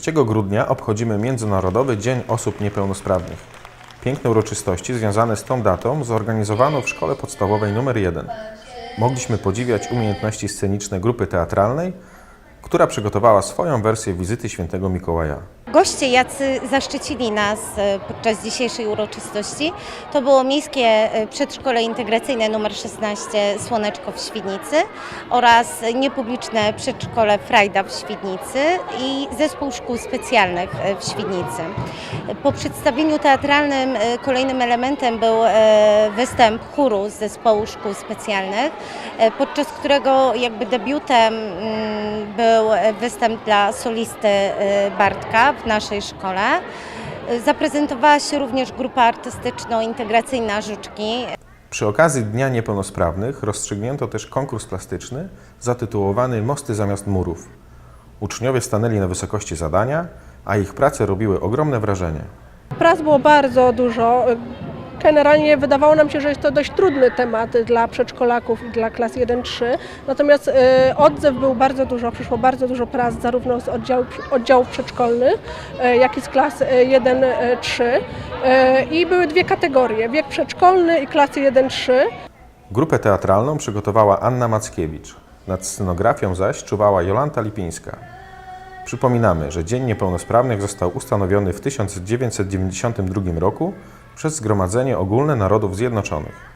3 grudnia obchodzimy Międzynarodowy Dzień Osób Niepełnosprawnych. Piękne uroczystości związane z tą datą zorganizowano w Szkole Podstawowej nr 1. Mogliśmy podziwiać umiejętności sceniczne grupy teatralnej, która przygotowała swoją wersję wizyty świętego Mikołaja. Goście, jacy zaszczycili nas e, podczas dzisiejszej uroczystości, to było Miejskie e, Przedszkole Integracyjne nr 16 Słoneczko w Świdnicy oraz niepubliczne Przedszkole Frajda w Świdnicy i Zespół Szkół Specjalnych e, w Świdnicy. Po przedstawieniu teatralnym kolejnym elementem był występ chóru z Zespołu Szkół Specjalnych, podczas którego jakby debiutem mm, był występ dla solisty Bartka w naszej szkole. Zaprezentowała się również grupa artystyczno-integracyjna Żuczki. Przy okazji Dnia Niepełnosprawnych rozstrzygnięto też konkurs plastyczny zatytułowany Mosty zamiast murów. Uczniowie stanęli na wysokości zadania, a ich prace robiły ogromne wrażenie. Prac było bardzo dużo. Generalnie wydawało nam się, że jest to dość trudny temat dla przedszkolaków i dla klas 1-3. Natomiast e, odzew był bardzo dużo, przyszło bardzo dużo prac zarówno z oddziałów, oddziałów przedszkolnych, e, jak i z klas e, 1-3. E, I były dwie kategorie, wiek przedszkolny i klasy 1-3. Grupę teatralną przygotowała Anna Mackiewicz. Nad scenografią zaś czuwała Jolanta Lipińska. Przypominamy, że Dzień Niepełnosprawnych został ustanowiony w 1992 roku przez Zgromadzenie Ogólne Narodów Zjednoczonych.